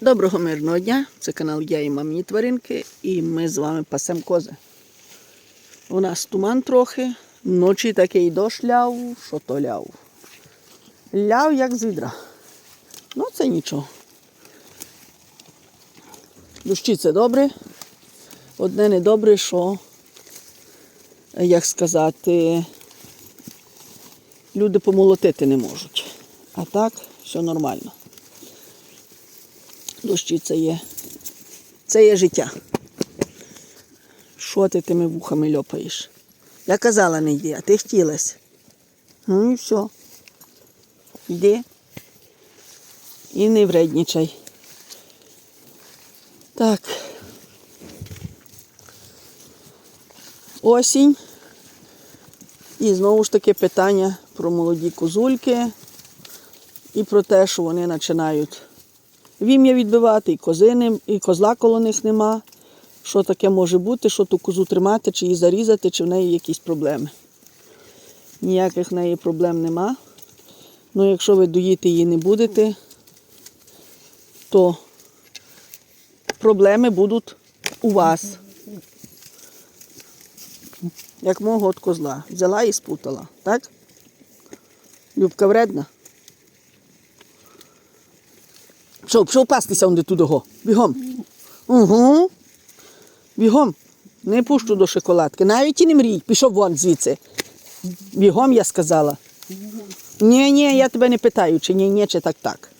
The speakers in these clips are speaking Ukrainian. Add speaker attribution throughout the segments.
Speaker 1: Доброго мирного дня! Це канал Я і мамні тваринки, і ми з вами пасем кози. У нас туман трохи, вночі такий дощ ляв, що то ляв. Ляв як з відра. Ну, це нічого. Дощі це добре. Одне не добре, що, як сказати, люди помолотити не можуть. А так, все нормально. Дощі це є. Це є життя. Що ти тими вухами льопаєш? Я казала не йди, а ти хотілась. Ну і все. Йди. І не вредничай. Так. Осінь. І знову ж таки питання про молоді козульки і про те, що вони починають вім'я відбивати, і кози нем- і козла коло них нема. Що таке може бути, що ту козу тримати, чи її зарізати, чи в неї якісь проблеми. Ніяких в неї проблем нема. Ну, якщо ви доїти її не будете, то проблеми будуть у вас. Як мого от козла. Взяла і спутала, так? Любка вредна. Що, пішов пастися онде туди го. Бігом. Угу. Бігом. Не пущу до шоколадки. Навіть і не мрій. Пішов вон звідси. Бігом я сказала. Ні, ні, я тебе не питаю, чи ні, ні, чи так так.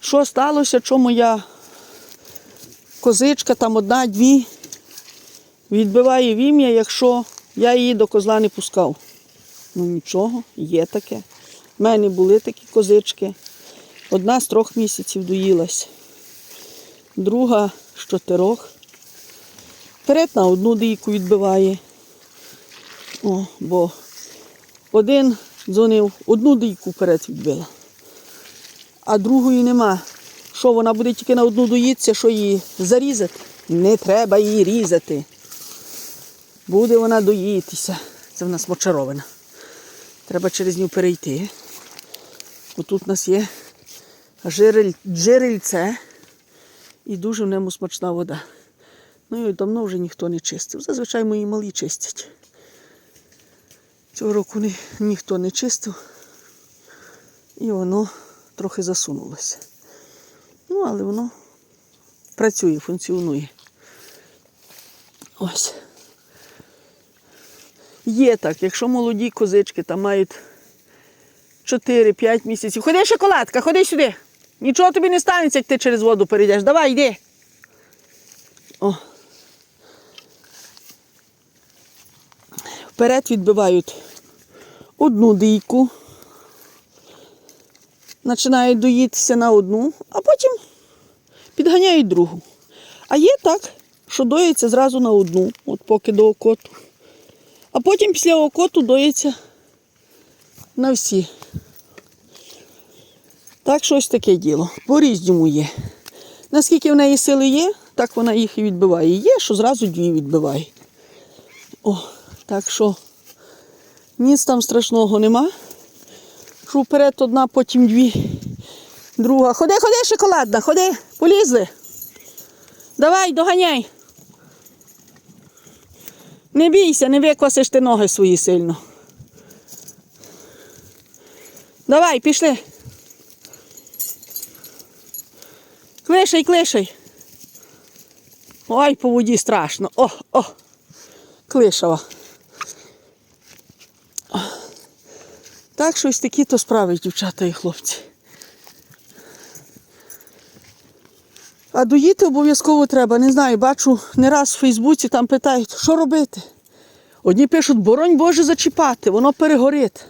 Speaker 1: Що сталося, чому я козичка там одна-дві відбиває вім'я, якщо я її до козла не пускав. Ну нічого, є таке. У мене були такі козички. Одна з трьох місяців доїлась, друга з чотирьох. Вперед на одну дійку відбиває. О, бо один дзвонив, одну дійку вперед відбила, а другої нема. Що вона буде тільки на одну доїтися, що її зарізати? Не треба її різати. Буде вона доїтися. Це в нас мочаровина. Треба через нього перейти. Отут у нас є джерельце і дуже в ньому смачна вода. Ну і давно вже ніхто не чистив. Зазвичай мої малі чистять. Цього року ні, ніхто не чистив. І воно трохи засунулося. Ну, але воно працює, функціонує. Ось. Є так, якщо молоді козички там мають 4-5 місяців. Ходи, шоколадка, ходи сюди. Нічого тобі не станеться, як ти через воду перейдеш. Давай, йди. О. Вперед відбивають одну дійку. Починають доїтися на одну, а потім підганяють другу. А є так, що доїться зразу на одну, от поки до окоту. А потім після окоту доїться на всі. Так що ось таке діло. По-різному є. Наскільки в неї сили є, так вона їх і відбиває. Є, що зразу дві відбиває. О, так що ніц там страшного нема. Що вперед одна, потім дві. Друга. Ходи, ходи, шоколадна, ходи, полізли. Давай, доганяй. Не бійся, не виквасиш ти ноги свої сильно. Давай, пішли. Клишай, клишай. Ой, по воді страшно. О, о, клишава. Так що ось такі то справи, дівчата і хлопці. А доїти обов'язково треба. Не знаю, бачу не раз в Фейсбуці там питають, що робити. Одні пишуть, боронь Боже зачіпати, воно перегорить.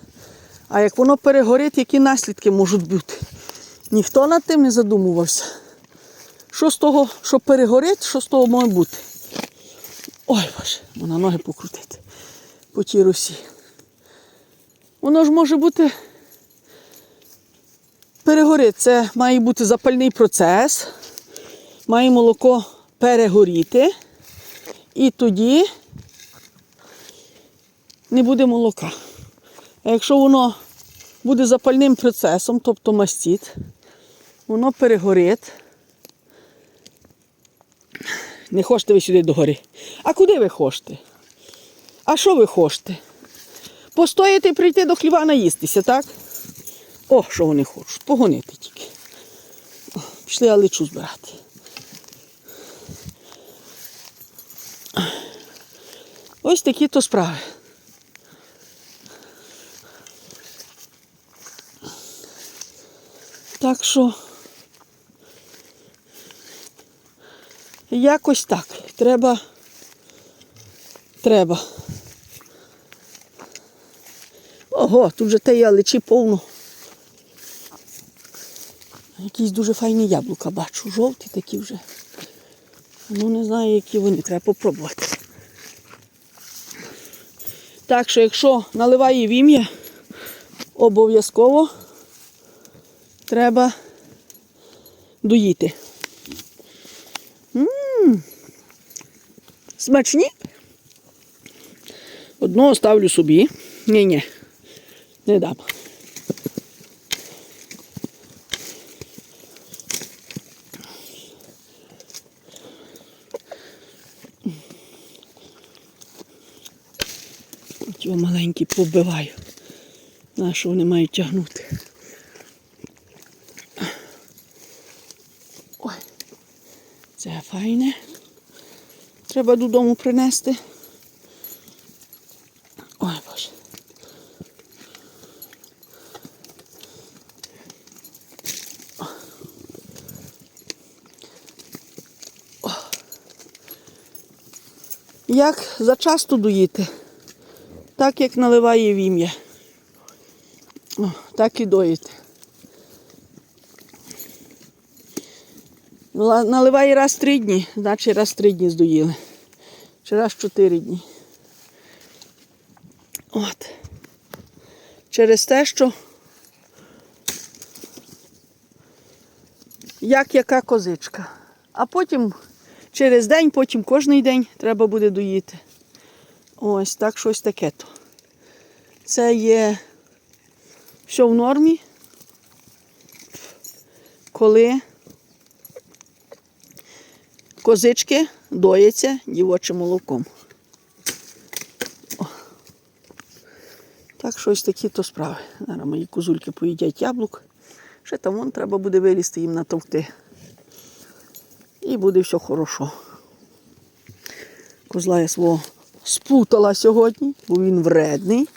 Speaker 1: А як воно перегорить, які наслідки можуть бути? Ніхто над тим не задумувався. Що з того, що перегорить, що з того може бути? Ой, Боже, вона ноги покрутити по тій русі. Воно ж може бути перегорить. Це має бути запальний процес, має молоко перегоріти, і тоді не буде молока. А якщо воно буде запальним процесом, тобто мастіт. Воно перегорить. Не хочете ви сюди догори. А куди ви хочете? А що ви хочете? Постояти і прийти до хліва наїстися, так? О, що вони хочуть? Погонити тільки. О, Пішли алечу збирати. Ось такі то справи. Так що якось так. Треба. Треба. Ого, тут же те яличі повно. Якісь дуже файні яблука бачу, жовті такі вже. Ну не знаю, які вони, треба попробувати. Так що, якщо наливає в ім'я, обов'язково треба доїти. М, Смачні. Одного ставлю собі. Ні-ні, не дам. От його маленький побиваю. На що вони мають тягнути. Це файне. Треба додому принести. Ой, Боже. Як зачасто доїти, так як наливає в ім'я. О, Так і доїте. Наливає раз три дні, значить раз три дні здоїли. Чи раз чотири дні. От. Через те, що як яка козичка. А потім через день, потім кожний день треба буде доїти. Ось так щось таке то. Це є все в нормі, коли козички дояться дівочим молоком. О. Так що ось такі то справи. Зараз мої козульки поїдять яблук. Ще там вон треба буде вилізти їм натовкти. І буде все хорошо. Козла я свого спутала сьогодні, бо він вредний.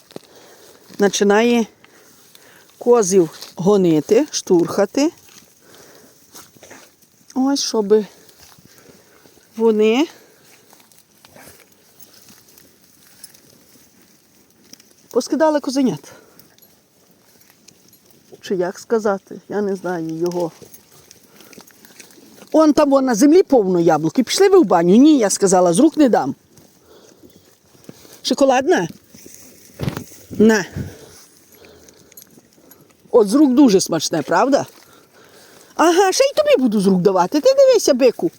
Speaker 1: Починає козів гонити, штурхати. Ось, щоб вони поскидали козенят. Чи як сказати? Я не знаю його. Он там вон, на землі повно яблук. І пішли ви в баню? Ні, я сказала, з рук не дам. Шоколадна? На. От з рук дуже смачне, правда? Ага, ще й тобі буду з рук давати. Ти дивися, бику.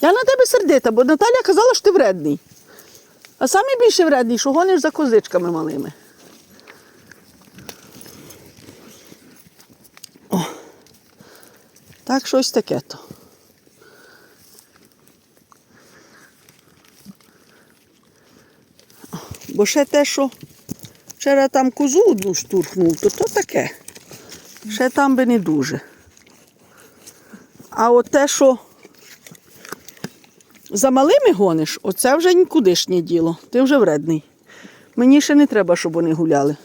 Speaker 1: Я на тебе сердита, бо Наталя казала, що ти вредний. А саме більше вредний, що гониш за козичками малими. О. Так щось таке то. Бо ще те, що вчора там козу одну штурхнув, то то таке. Ще там би не дуже. А от те, що за малими гониш, оце вже нікудишнє діло. Ти вже вредний. Мені ще не треба, щоб вони гуляли.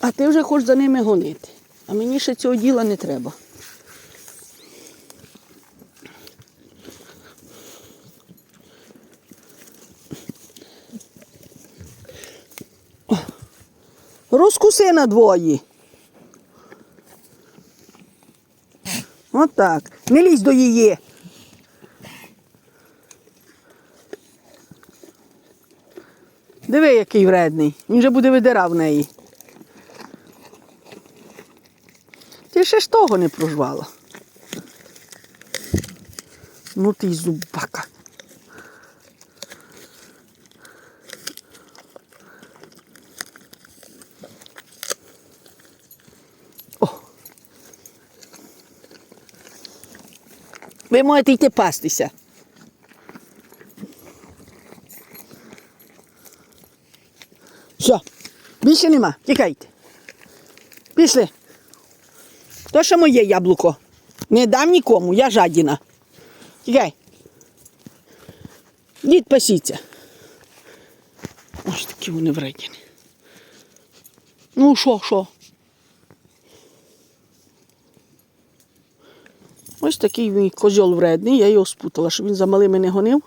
Speaker 1: А ти вже хочеш за ними гонити. А мені ще цього діла не треба. Розкуси на двої. Отак. Не лізь до її. Диви, який вредний. Він вже буде видирав неї. Ти ще ж того не прожвала. Ну ти зубака. Ви можете йти пастися. Все, більше нема. Тікайте. Пішли. То що моє яблуко. Не дам нікому, я жадіна. Тікай. Дід пасіться. Ось такі вони вредні. Ну, що, що? Ось такий мій козьол вредний, я його спутала, щоб він за малими гонив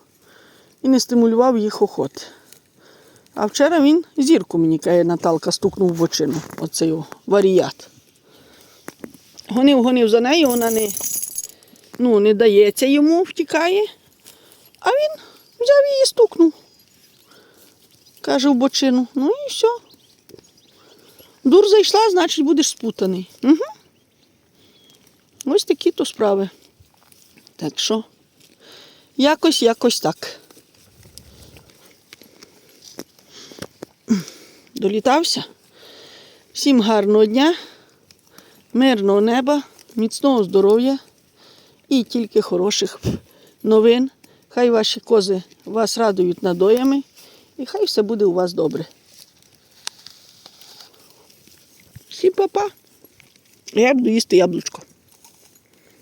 Speaker 1: і не стимулював їх охоти. А вчора він зірку мені каже, Наталка стукнув в очину. Оцей варіят. Гонив, гонив за нею, вона не, ну, не дається йому, втікає. А він взяв її і стукнув. Каже в бочину. Ну і все. Дур зайшла, значить будеш спутаний. Угу. Ось такі то справи. Так що, якось, якось так. Долітався. Всім гарного дня, мирного неба, міцного здоров'я і тільки хороших новин. Хай ваші кози вас радують надоями і хай все буде у вас добре. Всім па-па. Я буду їсти яблучко.